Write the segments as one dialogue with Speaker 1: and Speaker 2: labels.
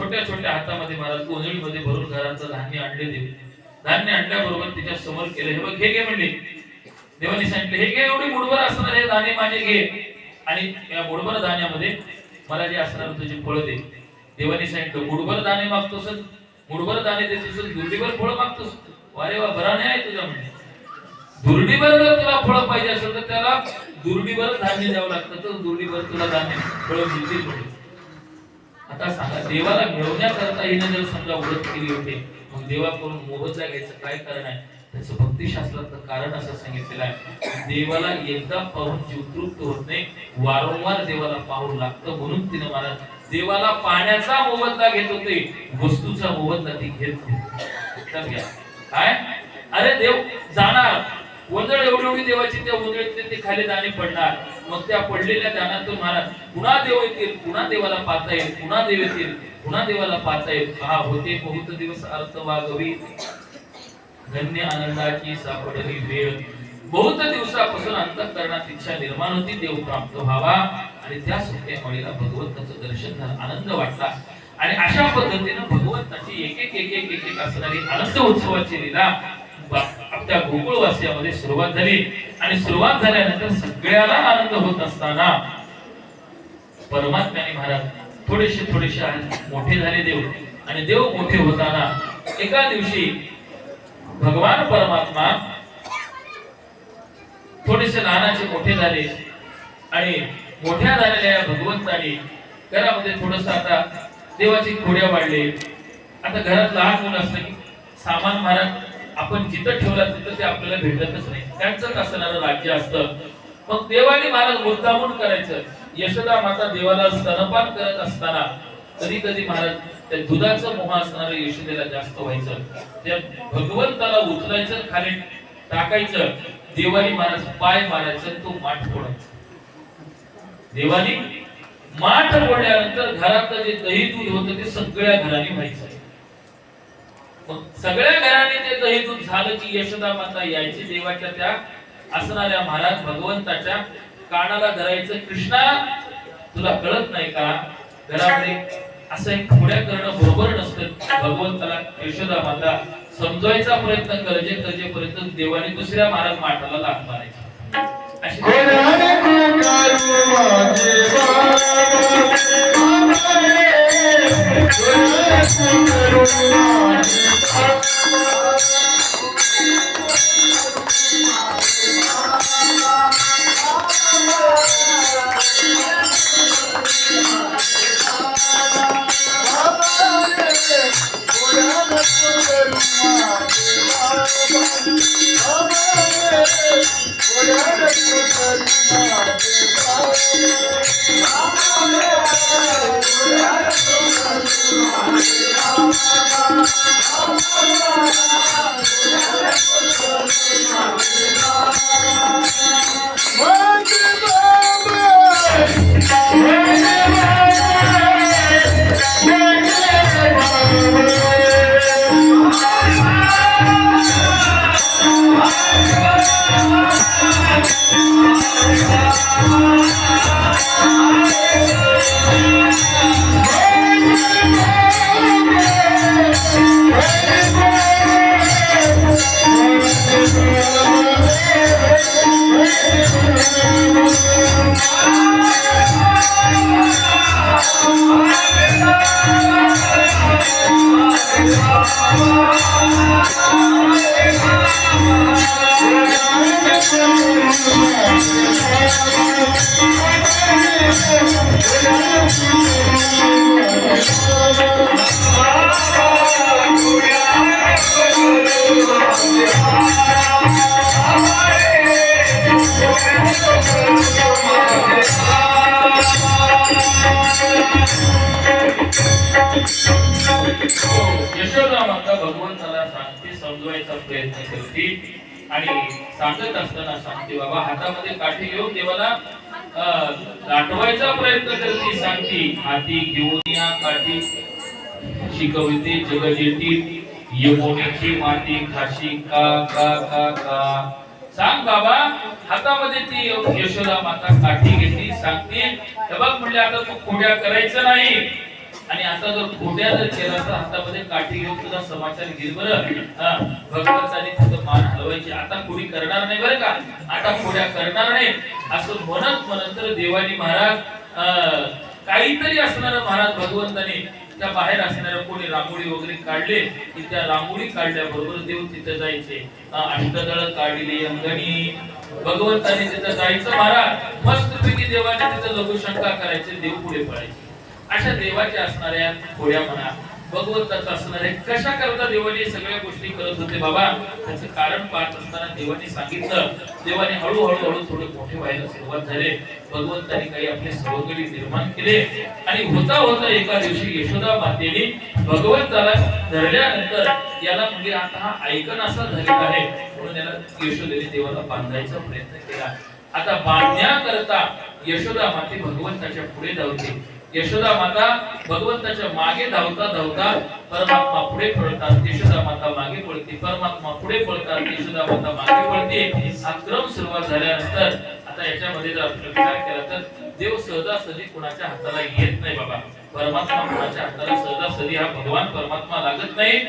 Speaker 1: छोट्या छोट्या हातामध्ये महाराज गोंधळीमध्ये भरून घरांचं धान्य आणले देव धान्य आणल्याबरोबर तिच्या समोर केलं. हे बघ हे घे म्हणले. देवाने सांगितले हे घे एवढी मुठभर असणार हे दाणे माझे घे. आणि या मुठभर धान्यामध्ये मला जे असणार तुझे फळ दे देवाने सांगितलं मुठभर दाणे मागतोस मुठभर दाणे देतोस दुर्डीभर फळ मागतोस वारे वा बरा नाही आहे तुझ्या म्हणजे दुर्डीभर जर तुला फळ पाहिजे असेल तर त्याला दुर्डीभर धान्य द्यावं लागतं. तर दुर्डीभर तुला धान्य फळ मिळतील म्हणजे आता सांगा देवाला मिळवण्याकरता हिने जर समजा व्रत केली होती मग देवाकडून मोबदला घ्यायचं काय कारण आहे? त्याचं भक्तिशास्त्राचं कारण असं सांगितलेलं आहे. देवाला एकदा पाहून जीव तृप्त होत नाही वारंवार देवाला पाहून लागतं म्हणून तिने मला देवाला पाण्याचा मोबदला घेत होते वस्तूचा मोबदला ती घेत घ्या. काय? अरे देव जाणार. वंदळ एवढी एवढी देवाची त्या वंदळीतले ते खाली दाणे पडणार. मग त्या पडलेल्या दानातून महाराज पुन्हा देव येतील पुन्हा देवाला पाहता येईल पुन्हा देव येतील पुन्हा देवाला पाहता येईल. हा होते बहुत दिवस अर्थ वागवी धन्य आनंदाची सापडली वेळ. बहुत दिवसापासून अंतकरणात इच्छा निर्माण होती देव प्राप्त व्हावा. आणि त्या सुट्ट्यामुळेला भगवंताचं दर्शन झालं आनंद वाटला. आणि अशा पद्धतीनं भगवंताची एक एक एक एक एक एक असणारी आनंद उत्सवाची लीला त्या आपल्या गोकुळवासियामध्ये सुरुवात झाली. आणि सुरुवात झाल्यानंतर सगळ्याला आनंद होत असताना परमात्म्याने महाराज थोडेसे थोडेसे मोठे झाले देव. आणि देव मोठे होताना एका दिवशी भगवान परमात्मा थोडेसे लहानाचे मोठे झाले. आणि मोठ्या झालेल्या या भगवंताने घरामध्ये थोडस आता देवाची खोड्या वाढले. आता घरात लहान मुलं असलं की सामान महाराज आपण जिथं ठेवलं तिथं ते आपल्याला भेटतच नाही. त्यांचं असणार राज्य असतं. मग देवाने महाराज मुद्दामून करायचं. यशोदा माता देवाला स्तनपान करत असताना कधी कधी महाराज त्या दुधाचं मोह असणारं यशोदेला जास्त व्हायचं. त्या भगवंताला उचलायचं खाली टाकायचं. देवानी महाराज पाय मारायचं तो माठ फोडायचा. देवानी माठ फोडल्यानंतर घरातलं जे दही दूध होतं ते सगळ्या घराने व्हायचं. मग सगळ्या घराने ते दूध झालं की यशोदा माता यायची देवाच्या त्या असणाऱ्या महाराज भगवंताच्या कानाला धरायचं. कृष्णा तुला कळत नाही का? घरामध्ये असं एक खोड्या करणं बरोबर नसतं. भगवंताला यशोदा माता समजवायचा प्रयत्न करजे करजेपर्यंत देवाने दुसऱ्या महाराज माठाला लाथ मारायची अशी
Speaker 2: Thank you.
Speaker 1: यशोदा माता भगवंताला सांगते समजवायचा प्रयत्न करते आणि सांगत असताना सांगते बाबा हातामध्ये काठी घेऊन देवाला दाटवायचा प्रयत्न करते सांगते हाती घेऊन या काठी. शिकवते जगजेती यमुनेची माती खाशी का का का का. सांग बाबा हातामध्ये ती यशोदा माता काठी घेतली सांगते. बघ म्हणजे आता तू खोड्या करायचं नाही. आणि आता जर खोट्या जर केला तर हातामध्ये काठी घेऊन तुझा समाचार घेईल बरं. भगवंताने तुझं मान हलवायची. आता कोणी करणार नाही बरं का? आता खोड्या करणार नाही. असं म्हणत म्हणत तर देवानी महाराज काहीतरी असणार महाराज भगवंताने त्या बाहेर असणाऱ्या कोणी रांगोळी वगैरे काढले की त्या रांगोळी काढल्याबरोबर देव तिथे जायचे. अष्टदळ काढली अंगणी. भगवंताने तिथं जायचं महाराज. मस्तपैकी देवाने तिथं लघुशंका करायचे देव पुढे पडायचे अशा देवाच्या असणाऱ्या थोड्या म्हणा भगवंताचं असणारे कशा करता देवाने सगळ्या गोष्टी करत होते बाबा? त्याचं कारण पाहत असताना देवाने सांगितलं देवाने हळूहळू हळू थोडे मोठे व्हायला सुरुवात झाले. भगवंताने काही आपले सवंगडी निर्माण केले. आणि होता होता एका दिवशी यशोदा मातेने भगवंताला धरल्यानंतर याला म्हणजे आता हा ऐकन असा झालेला आहे. म्हणून याला यशोदेने देवाला बांधायचा प्रयत्न केला. आता बांधण्याकरता यशोदा माते भगवंताच्या पुढे धावते. यशोदा माता भगवंताच्या मागे धावता धावता परमात्मा पुढे पळतात. यशोदा माता मागे पळते परमात्मा पुढे पळतात. यशोदा माता मागे पळते. हा क्रम सुरुवात झाल्यानंतर आता याच्यामध्ये जर आपण विचार केला तर देव सहजासहजी कुणाच्या हाताला येत नाही बाबा. परमात्मा कुणाच्या हाताला सहजासहजी हा भगवान परमात्मा लागत नाही.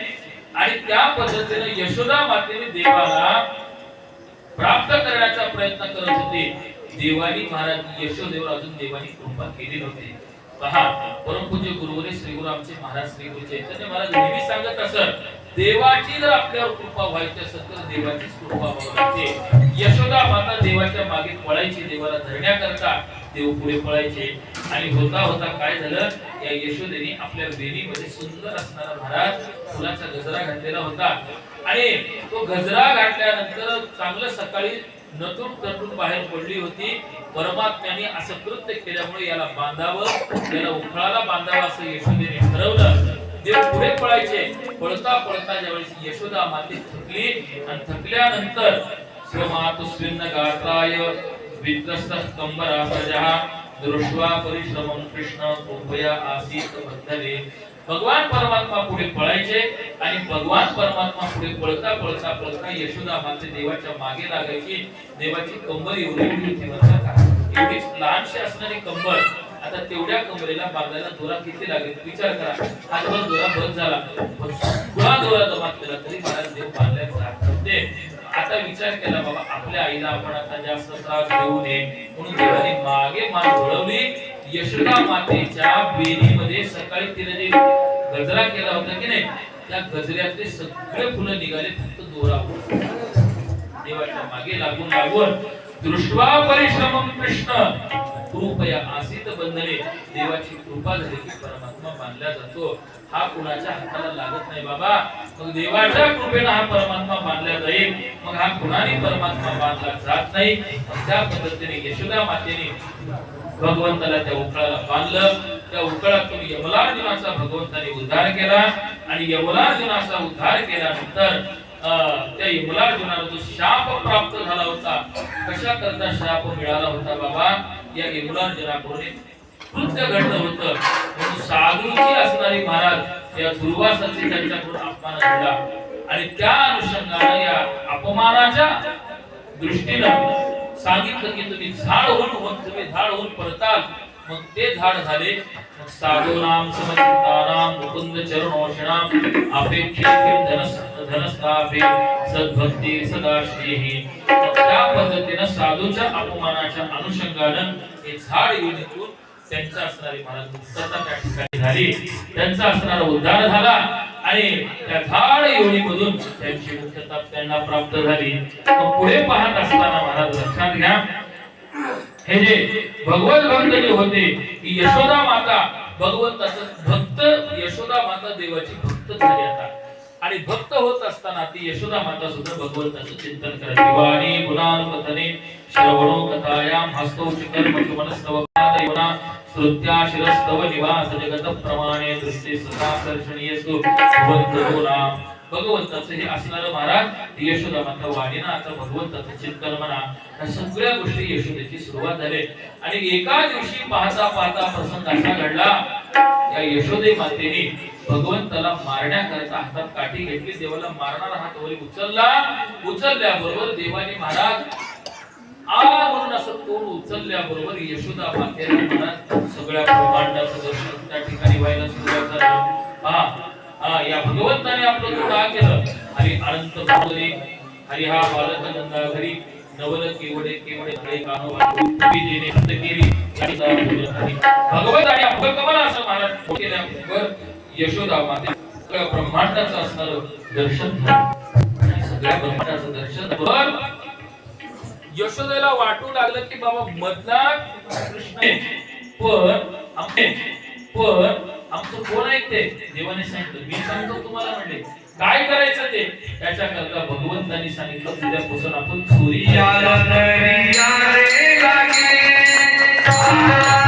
Speaker 1: आणि त्या पद्धतीने यशोदा मातेने देवाला प्राप्त करण्याचा प्रयत्न करत होते. देवानी महाराज यशोदेवर अजून देवानी कृपा केली नव्हती. पहा. परमपूज्य गुरुवरी श्री गुरु आमचे महाराज श्री गुरु चैतन्य महाराज नेहमी सांगत असत देवाची जर आपल्यावर कृपा व्हायची असेल तर देवाचीच कृपा व्हावी यशोदा माता देवाच्या मागे पळायची देवाला धरण्याकरता देव पुढे पळायचे. आणि होता होता काय झालं? या यशोदेने आपल्या वेणीमध्ये सुंदर असणारा महाराज फुलाचा गजरा घातलेला होता. आणि तो गजरा घातल्यानंतर चांगलं सकाळी नटून तटून बाहेर पडली होती. परमात्म्याने असं कृत्य केल्यामुळे याला बांधावं याला उखळाला बांधावं असं यशोदेने ठरवलं. देव पुढे पळायचे. पळता पळता ज्यावेळेस यशोदा माते थकली आणि थकल्यानंतर स्वमातुस्विन्न गाताय वित्रस्त कंबरा सजहा दृष्ट्वा परिश्रमं कृष्ण कृपया आसीत बद्धले भगवान परमात्मा पुढे पळायचे आणि भगवान परमात्मा पुढे पळता पळता पळता यशोदा माते देवाच्या मागे लागायची. देवाची कंबर एवढी एवढी का? लहानशी असणारी कंबर आता तेवढ्या कमरेला बांधायला दोरा किती लागेल? विचार करा. हातभर दोरा बंद झाला. पण दोरा जमा केला तरी महाराज देव बांधल्या जात नव्हते. आता विचार केला बाबा आपल्या आईला आपण आता जास्त त्रास देऊ नये. म्हणून देवाने मागे मान वळवली यशोदा मातेच्या बेरीमध्ये सकाळी तिने जे गजरा केला होता की नाही त्या गजऱ्यातले सगळे फुलं निघाले फक्त दोरा देवाच्या मागे लागून लागून दृष्टवा परिश्रम कृष्ण. कृपया आसित बंधने देवाची कृपा झाली की परमात्मा मानला जातो. हा कुणाच्या हाताला लागत नाही बाबा. मग देवाच्या कृपेनं हा परमात्मा मानला जाईल. मग हा कुणाने परमात्मा मानला जात नाही? त्या पद्धतीने यशोदा मातेने भगवंताला त्या उकळाला बांधलं. त्या उकळातून यमलार्जुनाचा भगवंताने उद्धार केला. आणि यमलार्जुनाचा उद्धार केल्यानंतर त्या यमलार्जुनाला जो शाप प्राप्त झाला होता कशा करता शाप मिळाला होता बाबा? या यमलार्जुनाकडून एक कृत्य घडलं होतं. म्हणून साधूची असणारी महाराज या दुर्वासाचे त्यांच्याकडून अपमान झाला आणि त्या अनुषंगाने या अपमानाच्या दृष्टीनं सांगितलं की तुम्ही झाड होऊन मग तुम्ही झाड होऊन परताल. मग ते झाड झाले. साधूनाम समचितानाम मुकुंद चरण औषणाम अपेक्षित धनस्थापे धनस्तापे. सद्भक्ती सदाश्रीही त्या पद्धतीनं साधूच्या अपमानाच्या अनुषंगानं हे झाड येऊन येऊन त्यांचा असणारी महाराज मुक्तता त्या ठिकाणी झाली. त्यांचा असणारा उद्धार झाला आणि त्या झाड योनीमधून त्यांची मुक्तता त्यांना प्राप्त झाली. मग पुढे पाहत असताना महाराज लक्षात घ्या. हे जे भगवत भक्त जे होते की यशोदा माता भगवंताचं भक्त यशोदा माता देवाची भक्त झाली आता. आणि भक्त होत असताना ती यशोदा माता सुद्धा भगवंताचं चिंतन करायची वाणी गुणानुपथने श्रवणो कथायाम हस्तो कर्म मनस्तव देवना श्रुत्या शिरस्तव निवास जगत प्रमाणे दृष्टी सदा भगवंतो नाम भगवंताचं हे असणारं महाराज यशोदा माता वाणीनं आता भगवंताचं चिंतन म्हणा. ह्या सगळ्या गोष्टी यशोदेची सुरुवात झाली. आणि एका दिवशी पाहता पाहता प्रसंग असा घडला या यशोदे मातेने भगवंताला मारण्याकरता हातात काठी घेतली. देवाला मारणारा हात वरी उचलला. उचलल्याबरोबर देवाने महाराज आ म्हणून असं उचलल्याबरोबर यशोदा सगळ्या ब्रह्मांडाचं दर्शन त्या ठिकाणी व्हायला सुरुवात झाली. हा हा या भगवंताने आपलं केलं. हरी अनंत भगवने हरी हा बालकानंदा घरी नवल केवडे केवडे हरे कानोबा देणे केली. याचा आणि अभय असं महाराज यशोदा माते ब्रह्मांडाचं दर्शन सगळ्या ब्रह्मांडाचं दर्शन यशोदेला वाटू लागलं की बाबा मधला कृष्ण पण आमचे पण आमचं कोण ऐकते देवाने सांगितलं. मी सांगतो तुम्हाला म्हणले काय करायचं ते? त्याच्या करता भगवंतांनी सांगितलं उद्यापासून आपण
Speaker 2: याला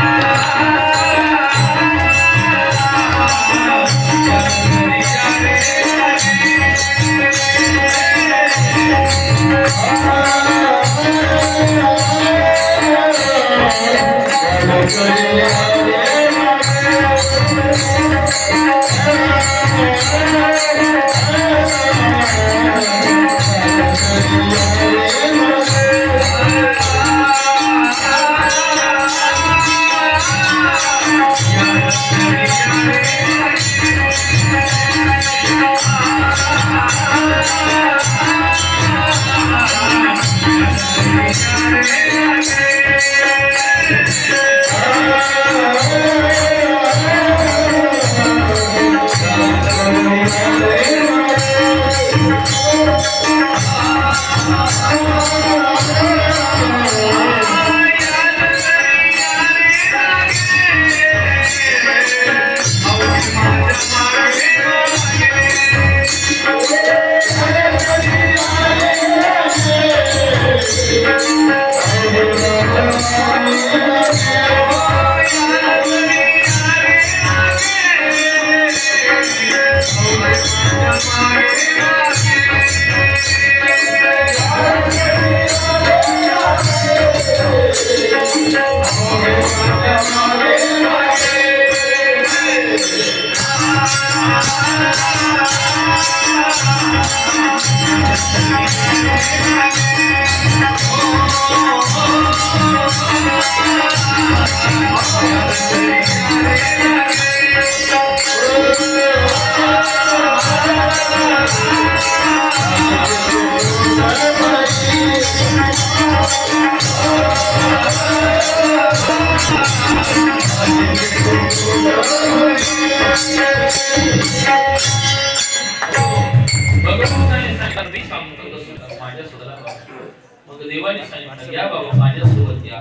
Speaker 1: मग देवाने सांगितलं या बाबा माझ्यासोबत या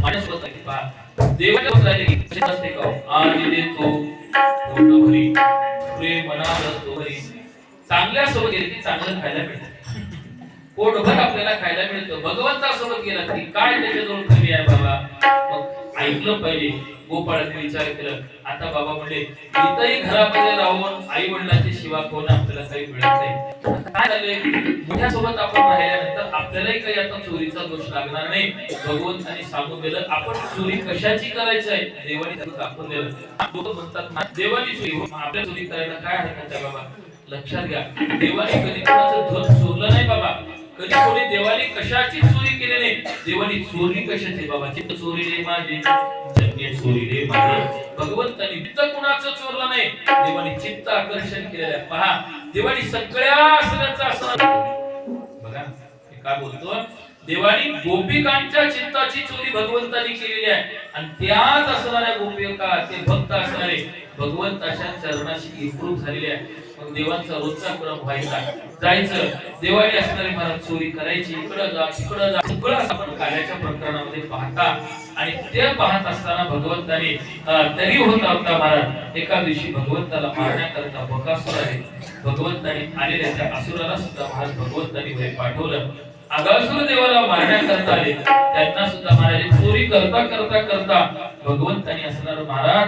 Speaker 1: माझ्यासोबत देवाच्या सोबत राहिले असते का आणि देतो भरी प्रेम चांगल्या सोबत गेले की चांगलं खायला मिळतं पोटभर आपल्याला खायला मिळतं भगवंतासोबत गेला की काय त्याच्याजवळ कमी आहे बाबा मग ऐकलं पाहिजे. गोपाळाने विचार केला आता बाबा म्हणले इथंही घरामध्ये राहून आई वडिलांची शिवा कोण आपल्याला काही मिळत नाही. काय झालंय? मोठ्या सोबत आपण राहिल्यानंतर आपल्यालाही काही आता चोरीचा दोष लागणार नाही. भगवंताने सांगून दिलं आपण चोरी कशाची करायची आहे देवाने त्याला दाखवून दिलं. लोक म्हणतात "ना, देवानी चोरी हो, आपल्या चोरी करायला काय हरकत आहे बाबा? लक्षात घ्या देवाने कधी कोणाचं धन चोरलं नाही बाबा. कधी कोणी देवाने कशाची चोरी नाही देवाने चोरी कशाची? बाबा चित्त चोरी रे माझे जन्मे चोरी रे माझे भगवंतानी चित्त कुणाचं चोरलं नाही. देवाने चित्त आकर्षण केलेलं आहे. पहा देवाने सगळ्या असण्याचा असं बघा मी काय बोलतो देवानी गोपिकांच्या चित्ताची चोरी भगवंतानी केलेली आहे. आणि त्याच असणाऱ्या गोपिका ते भक्त असणारे भगवंताच्या चरणाशी एकरूप झालेले आहे मग देवांचा रोजचा क्रम व्हायचा जायचं. देवाने असणारे महाराज चोरी करायची. इकडं जा तिकडं जा. सगळं आपण कार्याच्या प्रकरणामध्ये पाहता. आणि ते पाहत असताना भगवंताने तरी होता होता महाराज. एका दिवशी भगवंताला मारण्याकरता बकासूर आहे भगवंताने आलेल्या त्या असुराला सुद्धा महाराज भगवंताने म्हणजे पाठवलं. अगासुर देवाला मारण्याकरता आले त्यांना सुद्धा महाराज चोरी करता करता करता भगवंताने असणार महाराज